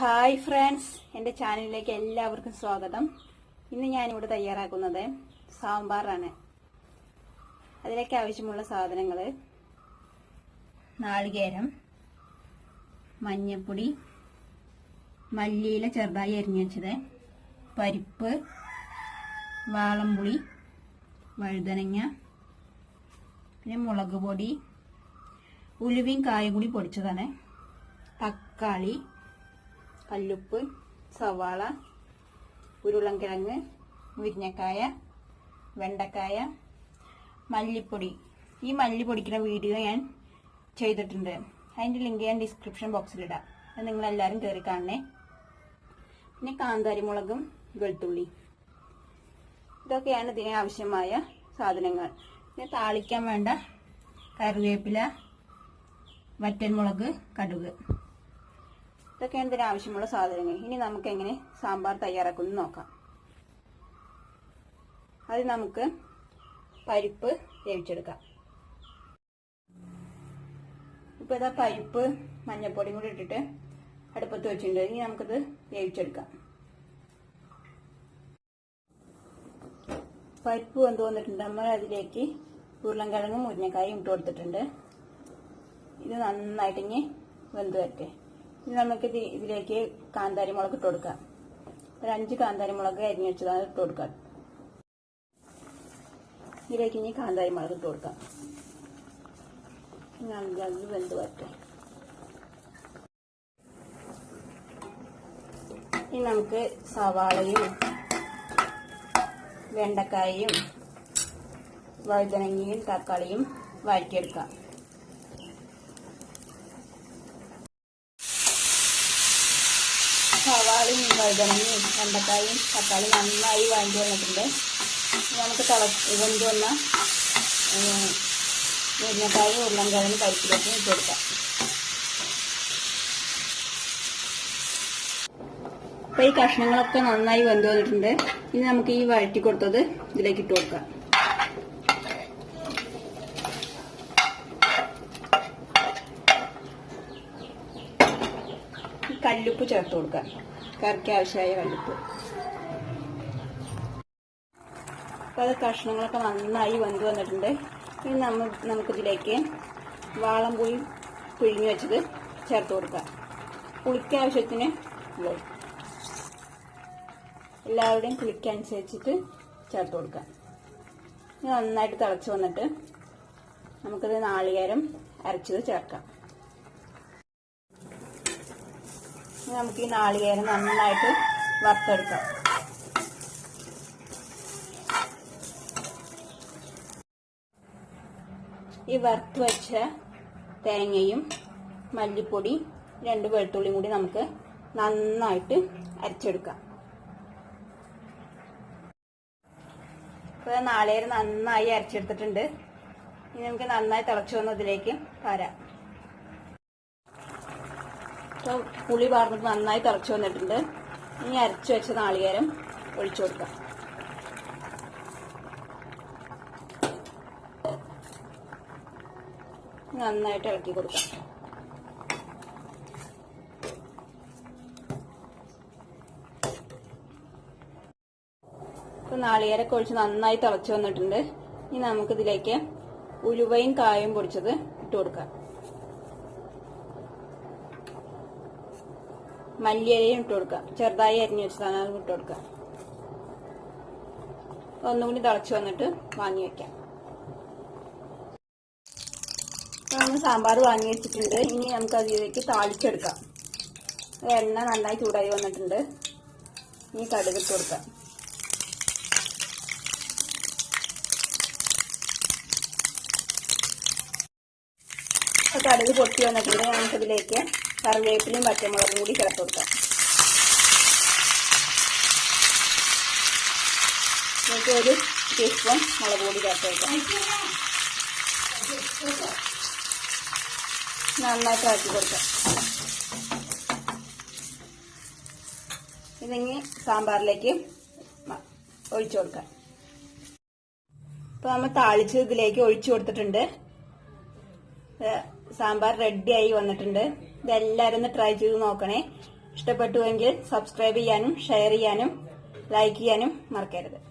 Hi friends എന്റെ ചാനലിലേക്ക് എല്ലാവർക്കും സ്വാഗതം. ഇന്ന് ഞാനിവിടെ തയ്യാറാക്കുന്നത് സാമ്പാറാണ്. അതിലേക്ക് ആവശ്യമുള്ള സാധനങ്ങൾ നാളികേരം മഞ്ഞൾപ്പൊടി മല്ലിയില ചെറുതായി അരിഞ്ഞു വെച്ചത് പരിപ്പ് വാളംപുളി വഴുതനങ്ങ പിന്നെ മുളക് പൊടി ഉലുവയും കായും കൂടി പൊടിച്ചതാണ്. തക്കാളി കല്ലുപ്പ് സവാള ഉരുളൻകിഴങ്ങ് മുരിങ്ങക്കായ വെണ്ടക്കായ മല്ലിപ്പൊടി. ഈ മല്ലി പൊടിക്കുന്ന വീഡിയോ ഞാൻ ചെയ്തിട്ടുണ്ട്. അതിന്റെ ലിങ്ക് ഞാൻ ഡിസ്ക്രിപ്ഷൻ ബോക്സിലിടാം അത് നിങ്ങളെല്ലാവരും കയറി കാണണേ. പിന്നെ കാന്താരി മുളകും വെളുത്തുള്ളി. ഇതൊക്കെയാണ് ഇതിന് ആവശ്യമായ സാധനങ്ങൾ. പിന്നെ താളിക്കാൻ വേണ്ട കറിവേപ്പില വറ്റൻമുളക് കടുക്. ഇതൊക്കെയാണ് ഇതിന് ആവശ്യമുള്ള സാധനങ്ങൾ? ഇനി നമുക്ക് എങ്ങനെ സാമ്പാർ തയ്യാറാക്കുന്നു നോക്കാം. അത് നമുക്ക് പരിപ്പ് വേവിച്ചെടുക്കാം. ഇപ്പൊ ഇതാ പരിപ്പ് മഞ്ഞപ്പൊടിയും കൂടി ഇട്ടിട്ട് അടുപ്പത്ത് വെച്ചിട്ടുണ്ട്. ഇനി നമുക്കിത് വേവിച്ചെടുക്കാം. പരിപ്പ് വെന്ത് വന്നിട്ടുണ്ട്. നമ്മൾ അതിലേക്ക് ഉരുളൻകിഴങ്ങും മുരിങ്ങക്കായും ഇട്ട് കൊടുത്തിട്ടുണ്ട്. ഇത് നന്നായിട്ട് ഇനി വെന്ത് വരട്ടെ. ഇനി നമുക്ക് ഇതിലേക്ക് കാന്താരി മുളക് ഇട്ട് കൊടുക്കാം. ഒരു അഞ്ച് കാന്താരി മുളക് അരിഞ്ഞ് വെച്ചതാണ് ഇട്ട് കൊടുക്കാം. ഇതിലേക്ക് ഇനി കാന്താരി മുളക് ഇട്ട് കൊടുക്കാം. നല്ലത് വെന്ത് വരട്ടെ. ഇനി നമുക്ക് സവാളയും വെണ്ടക്കായയും വഴുതനങ്ങയും തക്കാളിയും വഴറ്റിയെടുക്കാം. സവാളയും വഴുതനങ്ങയും വെണ്ടക്കായും തക്കാളി നന്നായി വാങ്ങി വന്നിട്ടുണ്ട്. നമുക്ക് തള വെന്ത് വന്ന മുരിങ്ങക്കായും ഉരുളൻകിഴങ്ങ് പരിപ്പിലേക്ക് ഇട്ട് കൊടുക്കാം. അപ്പൊ ഈ കഷ്ണങ്ങളൊക്കെ നന്നായി വെന്ത് വന്നിട്ടുണ്ട്. ഇനി നമുക്ക് ഈ വഴറ്റി കൊടുത്തത് ഇതിലേക്ക് ഇട്ട് കൊടുക്കാം ഈ കല്ലുപ്പ് ചേർത്ത് കൊടുക്കുക. കറിക്ക് ആവശ്യമായ കല്ലുപ്പ്. അപ്പൊ അത് കഷ്ണങ്ങളൊക്കെ നന്നായി വെന്ത് വന്നിട്ടുണ്ട്. ഇനി നമ്മൾ നമുക്കിതിലേക്ക് വാളം പുളി പിഴിഞ്ഞു വെച്ചത് ചേർത്ത് കൊടുക്കാം പുളിക്ക് ആവശ്യത്തിന് എല്ലാവരുടെയും പുളിക്കനുസരിച്ചിട്ട് ചേർത്ത് കൊടുക്കുക. നന്നായിട്ട് തിളച്ച് വന്നിട്ട് നമുക്കിത് നാളികേരം അരച്ചത് ചേർക്കാം ഇനി നമുക്ക് ഈ നാളികേരം നന്നായിട്ട് വറുത്തെടുക്കാം. ഈ വറുത്ത് വെച്ച തേങ്ങയും മല്ലിപ്പൊടി രണ്ട് വെളുത്തുള്ളിയും കൂടി നമുക്ക് നന്നായിട്ട് അരച്ചെടുക്കാം. ഇപ്പോൾ നന്നായി അരച്ചെടുത്തിട്ടുണ്ട്. ഇനി നമുക്ക് നന്നായി തിളച്ചു വന്നതിലേക്ക് പാരാം ഇപ്പോൾ പുളി പാർന്നിട്ട് നന്നായി തിളച്ചു വന്നിട്ടുണ്ട്. ഇനി അരച്ചു വെച്ച നാളികേരം ഒഴിച്ചു കൊടുക്കാം. നന്നായിട്ട് ഇളക്കി കൊടുക്കാം. ഇപ്പൊ നാളികേരൊക്കെ ഒഴിച്ച് നന്നായി തിളച്ചു വന്നിട്ടുണ്ട്. ഇനി നമുക്കിതിലേക്ക് ഉലുവയും കായും പൊടിച്ചത് ഇട്ട് കൊടുക്കാം. മല്ലിയിലയും ഇട്ട് കൊടുക്കാം ചെറുതായി അരിഞ്ഞു വെച്ചതാണ് അത് ഇട്ട് കൊടുക്കാം ഒന്നുകൂടി തിളച്ചു വന്നിട്ട് വാങ്ങി വെക്കാം. സാമ്പാർ വാങ്ങി വെച്ചിട്ടുണ്ട്. ഇനി നമുക്ക് അതിലേക്ക് താളിച്ചെടുക്കാം. എണ്ണ നന്നായി ചൂടായി വന്നിട്ടുണ്ട്. ഇനി കടുക് ഇട്ട് കൊടുക്കാം കടുക് പൊട്ടി വന്നിട്ടുണ്ട്. നമുക്കിതിലേക്ക് കറിവേപ്പിലയും പച്ചമുളകും കൂടി ചേർത്ത് കൊടുക്കാം. നമുക്ക് ഒരു ടീസ്പൂൺ മുളക് പൊടി ചേർത്ത് കൊടുക്കാം. നന്നായിട്ട് ഇളക്കി കൊടുക്കാം. ഇതിങ്ങി സാമ്പാറിലേക്ക് ഒഴിച്ചു കൊടുക്കാം. ഇപ്പൊ നമ്മൾ താളിച്ച് ഇതിലേക്ക് ഒഴിച്ചു കൊടുത്തിട്ടുണ്ട്. സാമ്പാർ റെഡി ആയി വന്നിട്ടുണ്ട്. ഇതെല്ലാരും ഒന്ന് ട്രൈ ചെയ്ത് നോക്കണേ. ഇഷ്ടപ്പെട്ടുവെങ്കിൽ സബ്സ്ക്രൈബ് ചെയ്യാനും ഷെയർ ചെയ്യാനും ലൈക്ക് ചെയ്യാനും മറക്കരുത്.